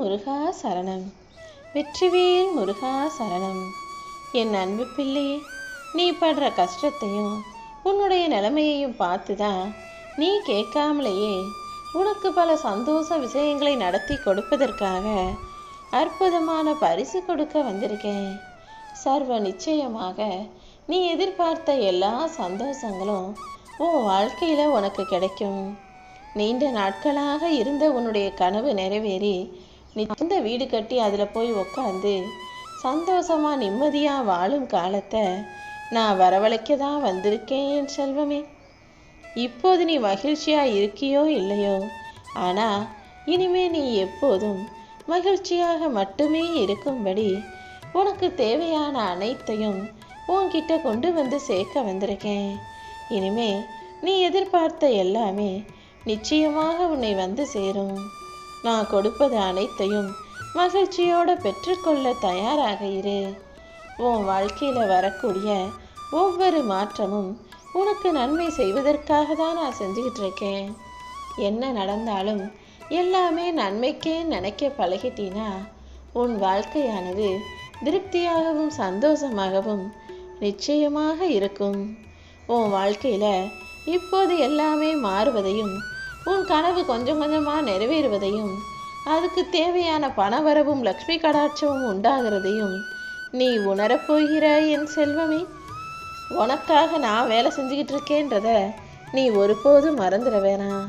முருகா சரணம். வெற்றிவேல் முருகா சரணம். என் அன்பு பிள்ளையே நீ படுற கஷ்டத்தையும் உன்னுடைய நிலைமையையும் பார்த்து தான் நீ கேட்காமலேயே உனக்கு பல சந்தோஷ விஷயங்களை நடத்தி கொடுப்பதற்காக அற்புதமான பரிசு கொடுக்க வந்திருக்கேன். சர்வ நிச்சயமாக நீ எதிர்பார்த்த எல்லா சந்தோஷங்களும் உன் வாழ்க்கையில் உனக்கு கிடைக்கும். நீண்ட நாட்களாக இருந்த உன்னுடைய கனவு நிறைவேறி நீ சொந்த வீடு கட்டி அதில் போய் உக்காந்து சந்தோஷமா நிம்மதியா வாழும் காலத்தை நான் வரவழைக்க தான் வந்திருக்கேன் என் செல்வமே. இப்போது நீ மகிழ்ச்சியா இருக்கியோ இல்லையோ? ஆனா இனிமே நீ எப்போதும் மகிழ்ச்சியாக மட்டுமே இருக்கும்படி உனக்கு தேவையான அனைத்தையும் உன்கிட்ட கொண்டு வந்து சேர்க்க வந்திருக்கேன். இனிமே நீ எதிர்பார்த்த எல்லாமே நிச்சயமாக உன்னை வந்து சேரும். நான் கொடுப்பது அனைத்தையும் மகிழ்ச்சியோடு பெற்றுக்கொள்ள தயாராக இரு. உன் வாழ்க்கையில் வரக்கூடிய ஒவ்வொரு மாற்றமும் உனக்கு நன்மை செய்வதற்காக தான் நான் செஞ்சுக்கிட்டு இருக்கேன். என்ன நடந்தாலும் எல்லாமே நன்மைக்கே நினைக்க பழகிட்டீனா உன் வாழ்க்கையானது திருப்தியாகவும் சந்தோஷமாகவும் நிச்சயமாக இருக்கும். உன் வாழ்க்கையில் இப்போது எல்லாமே மாறுவதையும் உன் கனவு கொஞ்சம் கொஞ்சமாக நிறைவேறுவதையும் அதுக்கு தேவையான பணவரவும் லக்ஷ்மி கடாட்சமும் உண்டாகிறதையும் நீ உணரப் போகிறாய் என் செல்வமே. உனக்காக நான் வேலை செஞ்சுக்கிட்டு இருக்கேன்றத நீ ஒருபோதும் மறந்துட வேணாம்.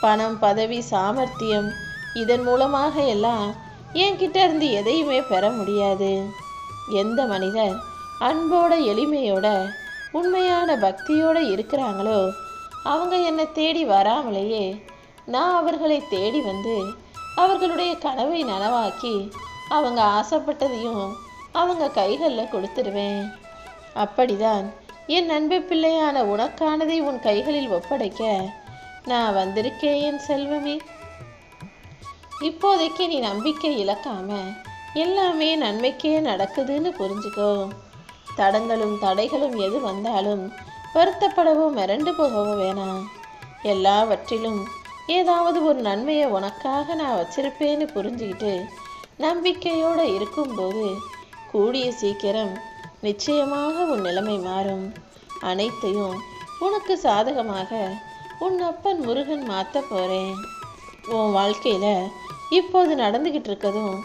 பணம் பதவி சாமர்த்தியம் இதன் மூலமாக எல்லாம் என்கிட்ட இருந்து எதையுமே பெற முடியாது. எந்த மனிதர் அன்போட எளிமையோட உண்மையான பக்தியோட இருக்கிறாங்களோ அவங்க என்னை தேடி வராமலேயே நான் அவர்களை தேடி வந்து அவர்களுடைய கனவை நனவாக்கி அவங்க ஆசைப்பட்டதையும் அவங்க கைகளில் கொடுத்துருவேன் அப்படிதான் என் அன்பு பிள்ளையான உனக்கானதை உன் கைகளில் ஒப்படைக்க நான் வந்திருக்கேன் என் செல்வமே. இப்போதைக்கு நீ நம்பிக்கை இழக்காம எல்லாமே நன்மைக்கே நடக்குதுன்னு புரிஞ்சுக்கோ. தடங்களும் தடைகளும் எது வந்தாலும் வருத்தப்படவோ மிரண்டு போகவோ வேணாம் எல்லாவற்றிலும் ஏதாவது ஒரு நன்மையை உனக்காக நான் வச்சிருப்பேன்னு புரிஞ்சுக்கிட்டு நம்பிக்கையோடு இருக்கும்போது கூடிய சீக்கிரம் நிச்சயமாக உன் நிலைமை மாறும். அனைத்தையும் உனக்கு சாதகமாக உன் அப்பன் முருகன் மாற்ற போகிறேன் உன் வாழ்க்கையில் இப்போது நடந்துக்கிட்டு இருக்கதும்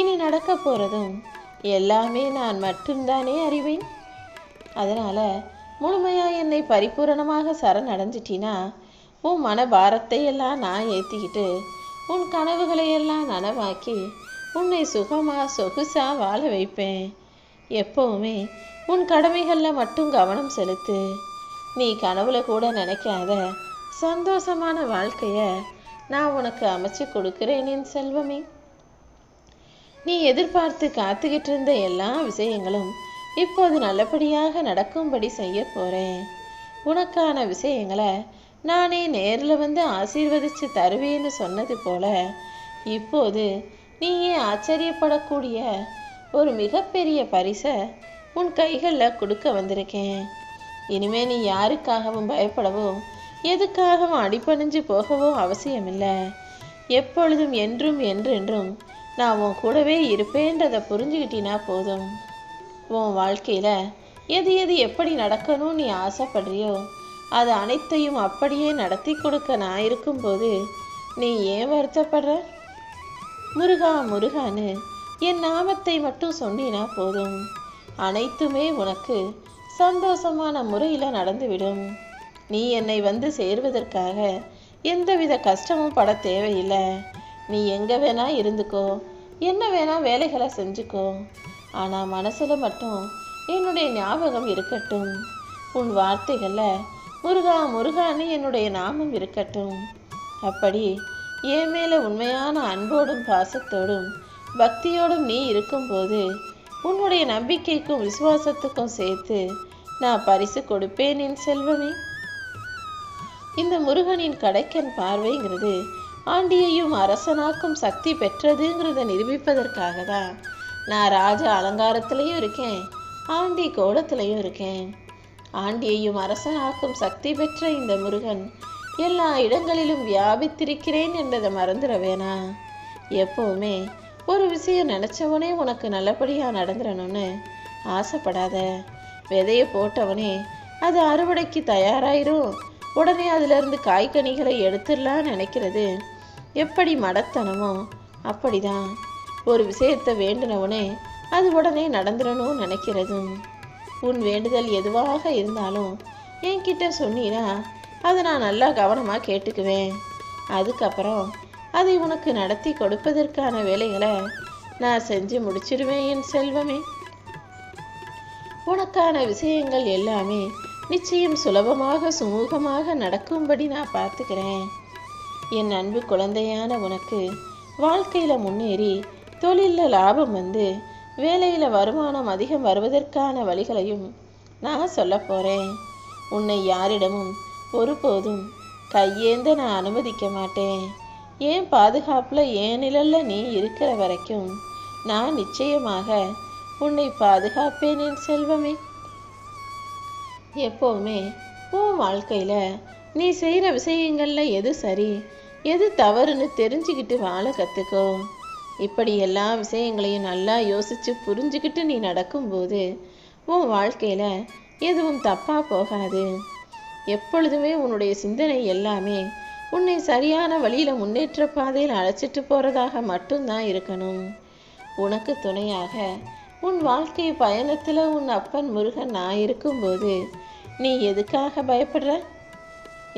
இனி நடக்க போகிறதும் எல்லாமே நான் மட்டும்தானே அறிவேன். அதனால் முழுமையா என்னை பரிபூரணமாக சரணடைஞ்சிட்டினா உன் மனபாரத்தை எல்லாம் நான் ஏற்றிக்கிட்டு உன் கனவுகளை எல்லாம் நனவாக்கி உன்னை சுகமா சொகுசா வாழ வைப்பேன். எப்பவுமே உன் கடமைகளில் மட்டும் கவனம் செலுத்து. நீ கனவுல கூட நினைக்காத சந்தோஷமான வாழ்க்கைய நான் உனக்கு அமைச்சு கொடுக்கிறேன் என் செல்வமே. நீ எதிர்பார்த்து காத்துக்கிட்டு இருந்த எல்லா விஷயங்களும் இப்போது நல்லபடியாக நடக்கும்படி செய்ய போகிறேன் உனக்கான விஷயங்களை நானே நேரில் வந்து ஆசீர்வதித்து தருவேன்னு சொன்னது போல இப்போது நீயே ஆச்சரியப்படக்கூடிய ஒரு மிகப்பெரிய பரிசை உன் கைகளில் கொடுக்க வந்திருக்கேன். இனிமே நீ யாருக்காகவும் பயப்படவோ எதுக்காகவும் அடிபணிஞ்சு போகவோ அவசியமில்லை. எப்பொழுதும் என்றும் என்றென்றும் நான் உன் கூடவே இருப்பேன்றதை புரிஞ்சுக்கிட்டினா போதும். உன் வாழ்க்கையில் எது எது எப்படி நடக்கணும்னு நீ ஆசைப்படுறியோ அது அனைத்தையும் அப்படியே நடத்தி கொடுக்க நான் இருக்கும்போது நீ ஏன் வருத்தப்படுற? முருகா முருகான்னு என் நாமத்தை மட்டும் சொன்னினா போதும். அனைத்துமே உனக்கு சந்தோஷமான முறையில் நடந்துவிடும். நீ என்னை வந்து சேர்வதற்காக எந்தவித கஷ்டமும் பட தேவையில்லை. நீ எங்கே வேணா இருந்துக்கோ என்ன வேணா வேலைகளை செஞ்சுக்கோ. ஆனால் மனசில் மட்டும் என்னுடைய ஞாபகம் இருக்கட்டும். உன் வார்த்தைகளில் முருகா முருகான்னு என்னுடைய நாமம் இருக்கட்டும். அப்படி என் மேலே உண்மையான அன்போடும் பாசத்தோடும் பக்தியோடும் நீ இருக்கும்போது உன்னுடைய நம்பிக்கைக்கும் விசுவாசத்துக்கும் சேர்த்து நான் பரிசு கொடுப்பேன் என் செல்வமே. இந்த முருகனின் கடைக்கன் பார்வைங்கிறது ஆண்டியையும் அரசனாக்கும் சக்தி பெற்றதுங்கிறத நிரூபிப்பதற்காக தான் நான் ராஜ அலங்காரத்திலையும் இருக்கேன் ஆண்டி கோலத்திலையும் இருக்கேன். ஆண்டியையும் அரசனாக்கும் சக்தி பெற்ற இந்த முருகன் எல்லா இடங்களிலும் வியாபித்திருக்கிறேன் என்பதை மறந்துட வேணாம் எப்பவுமே ஒரு விஷயம் நினச்சவனே உனக்கு நல்லபடியாக நடந்துடணும்னு ஆசைப்படாத. விதையை போட்டவனே அது அறுவடைக்கு தயாராயிரும். உடனே அதிலிருந்து காய்கனிகளை எடுத்துடலாம் நினைக்கிறது. எப்படி மடத்தனமோ அப்படிதான். ஒரு விஷயத்தை வேண்டினவனே அது உடனே நடந்துடணும்னு நினைக்கிறதும் உன் வேண்டுதல் எதுவாக இருந்தாலும் என்கிட்ட சொன்னீனா அதை நான் நல்லா கவனமாக கேட்டுக்குவேன். அதுக்கப்புறம் அதை உனக்கு நடத்தி கொடுப்பதற்கான வேலைகளை நான் செஞ்சு முடிச்சிடுவேன் என் செல்வமே. உனக்கான விஷயங்கள் எல்லாமே நிச்சயம் சுலபமாக சுமூகமாக நடக்கும்படி நான் பார்த்துக்கிறேன். என் அன்பு குழந்தையான உனக்கு வாழ்க்கையில் முன்னேறி தொழிலில் லாபம் வந்து வேலையில் வருமானம் அதிகம் வருவதற்கான வழிகளையும் நான் சொல்ல போகிறேன் உன்னை யாரிடமும் ஒருபோதும் கையேந்த நான் அனுமதிக்க மாட்டேன். ஏன் பாதுகாப்பில் ஏன் நிழல்ல நீ இருக்கிற வரைக்கும் நான் நிச்சயமாக உன்னை பாதுகாப்பேன் என் செல்வமே. எப்போவுமே உன் வாழ்க்கையில் நீ செய்கிற விஷயங்களில் எது சரி எது தவறுன்னு தெரிஞ்சுக்கிட்டு வாழ கற்றுக்கோ இப்படி எல்லா விஷயங்களையும் நல்லா யோசித்து புரிஞ்சுக்கிட்டு நீ நடக்கும்போது உன் வாழ்க்கையில் எதுவும் தப்பாக போகாது. எப்பொழுதுமே உன்னுடைய சிந்தனை எல்லாமே உன்னை சரியான வழியில் முன்னேற்ற பாதையில் அழைச்சிட்டு போகிறதாக மட்டும்தான் இருக்கணும். உனக்கு துணையாக உன் வாழ்க்கை பயணத்தில் உன் அப்பன் முருகன் நான் இருக்கும்போது நீ எதுக்காக பயப்படுற?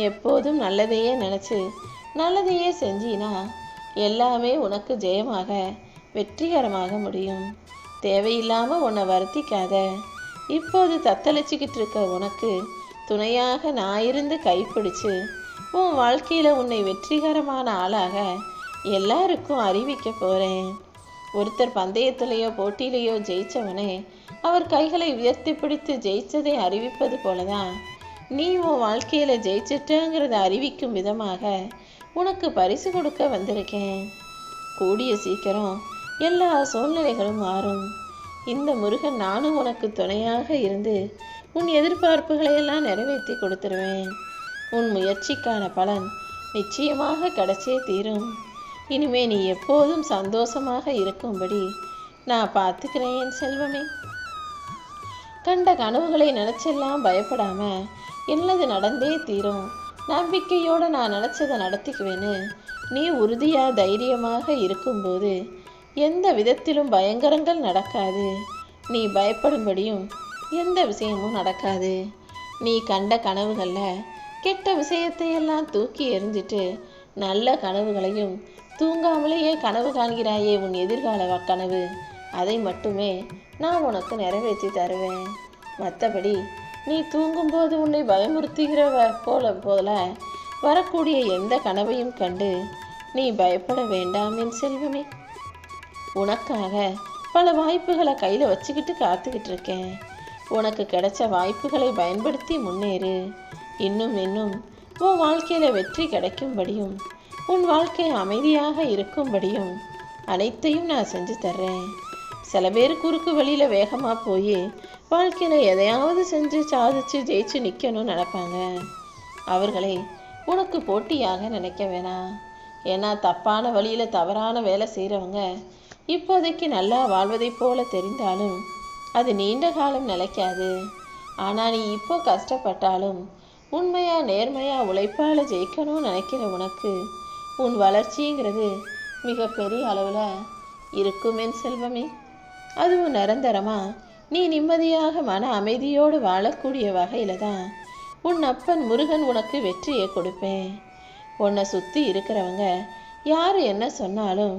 எப்போதும் நல்லதையே நினச்சி நல்லதையே செஞ்சினா எல்லாமே உனக்கு ஜெயமாக வெற்றிகரமாக முடியும். தேவையில்லாமல் உன்னை வருத்திக்காத. இப்போது தத்தளிச்சுக்கிட்டு இருக்க உனக்கு துணையாக நான் இருந்து கைப்பிடிச்சு உன் வாழ்க்கையில் உன்னை வெற்றிகரமான ஆளாக எல்லாருக்கும் அறிவிக்க போகிறேன் ஒருத்தர் பந்தயத்திலேயோ போட்டியிலேயோ ஜெயிச்சவனே அவர் கைகளை உயர்த்தி பிடித்து ஜெயிச்சதை அறிவிப்பது போலதான் நீ உன் வாழ்க்கையில் ஜெயிச்சிட்டங்கிறத அறிவிக்கும் விதமாக உனக்கு பரிசு கொடுக்க வந்திருக்கேன். கூடிய சீக்கிரம் எல்லா சூழ்நிலைகளும் மாறும். இந்த முருகன் நானும் உனக்கு துணையாக இருந்து உன் எதிர்பார்ப்புகளை எல்லாம் நிறைவேற்றி கொடுத்துருவேன். உன் முயற்சிக்கான பலன் நிச்சயமாக கிடைச்சே தீரும். இனிமே நீ எப்போதும் சந்தோஷமாக இருக்கும்படி நான் பார்த்துக்கிறேன் என் செல்வமே. கண்ட கனவுகளை நினைச்செல்லாம் பயப்படாம என்னது நடந்தே தீரும். நம்பிக்கையோடு நான் நினச்சதை நடத்திக்குவேன்னு நீ உறுதியாக தைரியமாக இருக்கும்போது எந்த விதத்திலும் பயங்கரங்கள் நடக்காது. நீ பயப்படும்படியும் எந்த விஷயமும் நடக்காது. நீ கண்ட கனவுகளில் கெட்ட விஷயத்தையெல்லாம் தூக்கி எறிஞ்சிட்டு நல்ல கனவுகளையும் தூங்காமலேயே கனவு காண்கிறாயே உன் எதிர்கால கனவு அதை மட்டுமே நான் உனக்கு நிறைவேற்றி தருவேன். மற்றபடி நீ தூங்கும்போது உன்னை பயமுறுத்துகிறவ போல போல வரக்கூடிய எந்த கனவையும் கண்டு நீ பயப்பட வேண்டாம் என் செல்வமே. உனக்காக பல வாய்ப்புகளை கையில் வச்சுக்கிட்டு காத்துக்கிட்டு இருக்கேன். உனக்கு கிடைச்ச வாய்ப்புகளை பயன்படுத்தி முன்னேறு. இன்னும் இன்னும் உன் வாழ்க்கையில் வெற்றி கிடைக்கும்படியும் உன் வாழ்க்கை அமைதியாக இருக்கும்படியும் அனைத்தையும் நான் செஞ்சு தர்றேன். சில பேர் குறுக்கு வழியில் வேகமாக போய் வாழ்க்கையில் எதையாவது செஞ்சு சாதிச்சு ஜெயிச்சு நிற்கணும்னு நினைப்பாங்க. அவர்களை உனக்கு போட்டியாக நினைக்க வேணாம். ஏன்னா தப்பான வழியில் தவறான வேலை செய்கிறவங்க இப்போதைக்கு நல்லா வாழ்வதைப் போல தெரிந்தாலும் அது நீண்ட காலம் நிலைக்காது. ஆனால் நீ இப்போ கஷ்டப்பட்டாலும் உண்மையாக நேர்மையாக உழைப்பால் ஜெயிக்கணும்னு நினைக்கிற உனக்கு உன் வளர்ச்சிங்கிறது மிகப்பெரிய அளவில் இருக்குமேன் செல்வமே. அதுவும் நிரந்தரமாக நீ நிம்மதியாக மன அமைதியோடு வாழக்கூடிய வகையில் தான் உன் அப்பன் முருகன் உனக்கு வெற்றியை கொடுப்பேன். உன்னை சுற்றி இருக்கிறவங்க யார் என்ன சொன்னாலும்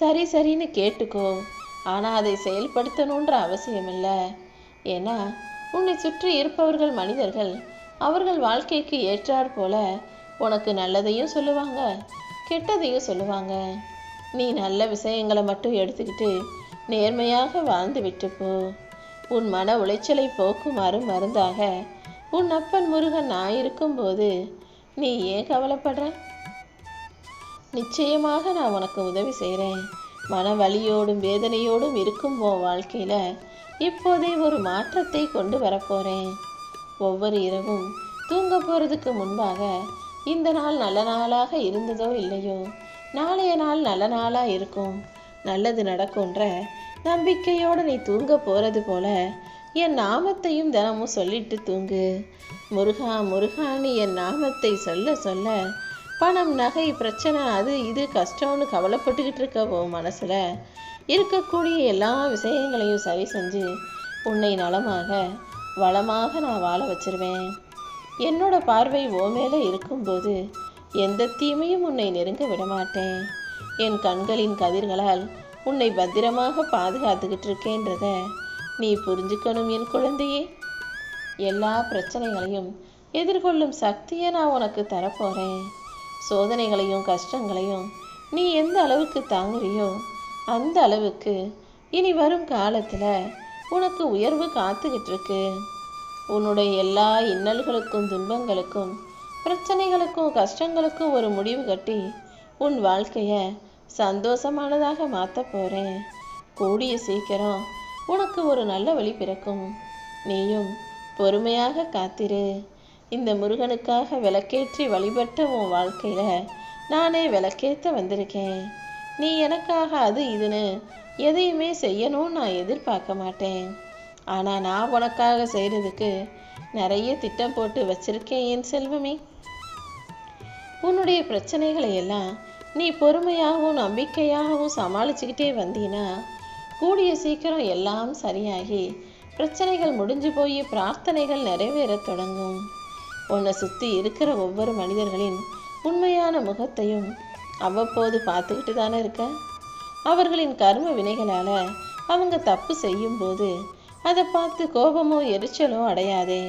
சரி சரின்னு கேட்டுக்கோ. ஆனால் அதை செயல்படுத்தணுன்ற அவசியம் இல்லை ஏன்னா உன்னை சுற்றி இருப்பவர்கள் மனிதர்கள் அவர்கள் வாழ்க்கைக்கு ஏற்றாற் போல உனக்கு நல்லதையும் சொல்லுவாங்க கெட்டதையும் சொல்லுவாங்க. நீ நல்ல விஷயங்களை மட்டும் எடுத்துக்கிட்டு நேர்மையாக வாழ்ந்து விட்டு போ. உன் மன உளைச்சலை போக்குமாறு மருந்தாக. உன் அப்பன் முருகன் நான் இருக்கும்போது நீ ஏன் கவலைப்படுற? நிச்சயமாக நான் உனக்கு உதவி செய்கிறேன் மன வலியோடும் வேதனையோடும் இருக்கும் உன் வாழ்க்கையில் இப்போதே ஒரு மாற்றத்தை கொண்டு வரப்போகிறேன் ஒவ்வொரு இரவும் தூங்க போகிறதுக்கு முன்பாக இந்த நாள் நல்ல நாளாக இருந்ததோ இல்லையோ? நாளைய நாள் நல்ல நாளாக இருக்கும். நல்லது நடக்கும்ன்ற நம்பிக்கையோடு நீ தூங்க போகிறது போல என் நாமத்தையும் தினமும் சொல்லிட்டு தூங்கு. முருகா முருகான்னு என் நாமத்தை சொல்ல சொல்ல பணம் நகை பிரச்சனை அது இது கஷ்டம்னு கவலைப்பட்டுக்கிட்டு இருக்க உன் மனசில் இருக்கக்கூடிய எல்லா விஷயங்களையும் சரி செஞ்சு உன்னை நலமாக வளமாக நான் வாழ வச்சிருவேன். என்னோட பார்வை ஓ மேலே இருக்கும்போது எந்த தீமையும் உன்னை நெருங்க விடமாட்டேன். என் கண்களின் கதிர்களால் உன்னை பத்திரமாக பாதுகாத்துக்கிட்டு இருக்கேன்றத நீ புரிஞ்சுக்கணும் என் குழந்தையே. எல்லா பிரச்சனைகளையும் எதிர்கொள்ளும் சக்தியை நான் உனக்கு தரப்போகிறேன் சோதனைகளையும் கஷ்டங்களையும் நீ எந்த அளவுக்கு தாங்குறியோ அந்த அளவுக்கு இனி வரும் காலத்தில் உனக்கு உயர்வு காத்துக்கிட்டு இருக்கு உன்னுடைய எல்லா இன்னல்களுக்கும் துன்பங்களுக்கும் பிரச்சனைகளுக்கும் கஷ்டங்களுக்கும் ஒரு முடிவு கட்டி உன் வாழ்க்கையை சந்தோஷமானதாக மாற்ற போகிறேன் கூடிய சீக்கிரம் உனக்கு ஒரு நல்ல வழி பிறக்கும். நீயும் பொறுமையாக காத்திரு. இந்த முருகனுக்காக விளக்கேற்றி வழிபட்ட உன் வாழ்க்கையில் நானே விளக்கேற்ற வந்திருக்கேன். நீ எனக்காக அது இதுன்னு எதையுமே செய்யணும்னு நான் எதிர்பார்க்க மாட்டேன். ஆனால் நான் உனக்காக செய்கிறதுக்கு நிறைய திட்டம் போட்டு வச்சிருக்கேன் என் செல்வமே. உன்னுடைய பிரச்சனைகளை எல்லாம் நீ பொறுமையாகவும் நம்பிக்கையாகவும் சமாளிச்சுக்கிட்டே வந்தீன்னா கூடிய சீக்கிரம் எல்லாம் சரியாகி பிரச்சனைகள் முடிஞ்சு போய் பிரார்த்தனைகள் நிறைவேறத் தொடங்கும். உன்னை சுற்றி இருக்கிற ஒவ்வொரு மனிதர்களின் உண்மையான முகத்தையும் அவ்வப்போது பார்த்துக்கிட்டு தானே இருக்க? அவர்களின் கர்ம வினைகளால் அவங்க தப்பு செய்யும்போது அதை பார்த்து கோபமோ எரிச்சலோ அடையாதே.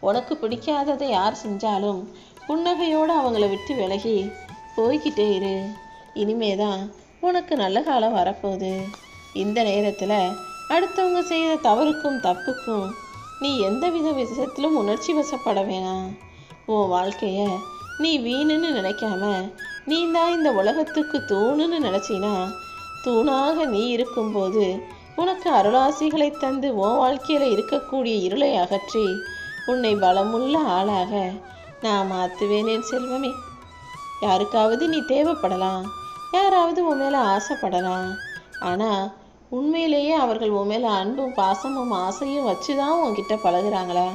உனக்கு பிடிக்காததை யார் செஞ்சாலும் புன்னகையோடு அவங்கள விட்டு விலகி போய்கிட்டே இரு. இனிமேதான் உனக்கு நல்ல காலம் வரப்போகுது. இந்த நேரத்தில் அடுத்தவங்க செய்த தவறுக்கும் தப்புக்கும் நீ எந்த வித விஷயத்திலும் உணர்ச்சி வசப்பட வேணாம். உன் வாழ்க்கையை நீ வீணுன்னு நினைக்காம நீ தான் இந்த உலகத்துக்கு தூணுன்னு நினச்சினா தூணாக நீ இருக்கும்போது உனக்கு அருளாசிகளை தந்து உன் வாழ்க்கையில இருக்கக்கூடிய இருளை அகற்றி உன்னை பலமுள்ள ஆளாக நான் மாற்றுவேனேன் செல்வமே. யாருக்காவது நீ தேவைப்படலாம். யாராவது உன் மேலே ஆசைப்படலாம். ஆனால் உண்மையிலேயே அவர்கள் உன் மேலே அன்பும் பாசமும் ஆசையும் வச்சு தான் உன்கிட்ட பழகுறாங்களா?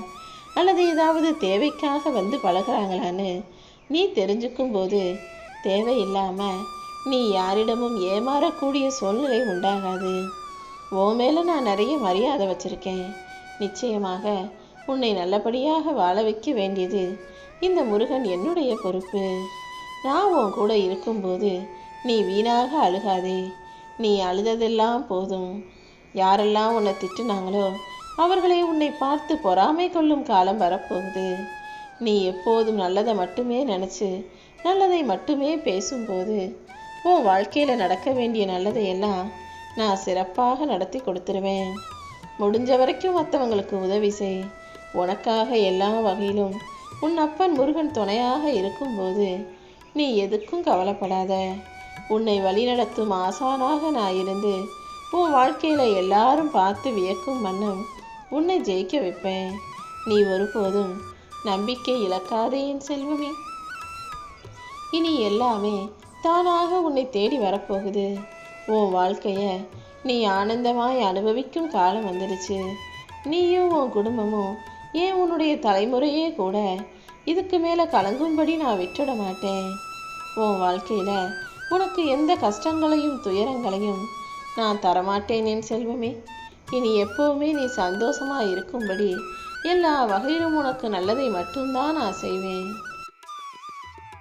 அல்லது ஏதாவது தேவைக்காக வந்து பழகுறாங்களான்னு நீ தெரிஞ்சுக்கும் போது தேவையில்லாமல் நீ யாரிடமும் ஏமாறக்கூடிய சூழ்நிலை உண்டாகாது. உன் மேலே நான் நிறைய மரியாதை வச்சிருக்கேன். நிச்சயமாக உன்னை நல்லபடியாக வாழ வைக்க வேண்டியது இந்த முருகன் என்னுடைய பொறுப்பு. நான் உன் கூட இருக்கும்போது நீ வீணாக அழுகாதே. நீ அழுததெல்லாம் போதும். யாரெல்லாம் உன்னை திட்டுனாங்களோ அவர்களை உன்னை பார்த்து பொறாமை கொள்ளும் காலம் வரப்போகுது. நீ எப்போதும் நல்லதை மட்டுமே நினச்சி நல்லதை மட்டுமே பேசும்போது உன் வாழ்க்கையில் நடக்க வேண்டிய நல்லதை எல்லாம் நான் சிறப்பாக நடத்தி கொடுத்துருவேன். முடிஞ்ச வரைக்கும் மற்றவங்களுக்கு உதவி செய். உனக்காக எல்லா வகையிலும் உன் அப்பன் முருகன் துணையாக இருக்கும்போது நீ எதுக்கும் கவலைப்படாத. உன்னை வழிநடத்தும் ஆசானாக நான் இருந்து உன் வாழ்க்கையில எல்லாரும் பார்த்து வியக்கும் வண்ணம் உன்னை ஜெயிக்க வைப்பேன். நீ ஒருபோதும் நம்பிக்கை இழக்காதே என் செல்வமே. இனி எல்லாமே தானாக உன்னை தேடி வரப்போகுது. உன் வாழ்க்கைய நீ ஆனந்தமாய் அனுபவிக்கும் காலம் வந்துடுச்சு நீயும் உன் குடும்பமும் ஏன் உன்னுடைய தலைமுறையே கூட இதுக்கு மேலே கலங்கும்படி நான் விட்டுட மாட்டேன். உன் வாழ்க்கையில் உனக்கு எந்த கஷ்டங்களையும் துயரங்களையும் நான் தரமாட்டேன் என் செல்வமே. இனி எப்போவுமே நீ சந்தோஷமாக இருக்கும்படி எல்லா வகையிலும் உனக்கு நல்லதை மட்டும்தான் நான் செய்வேன்.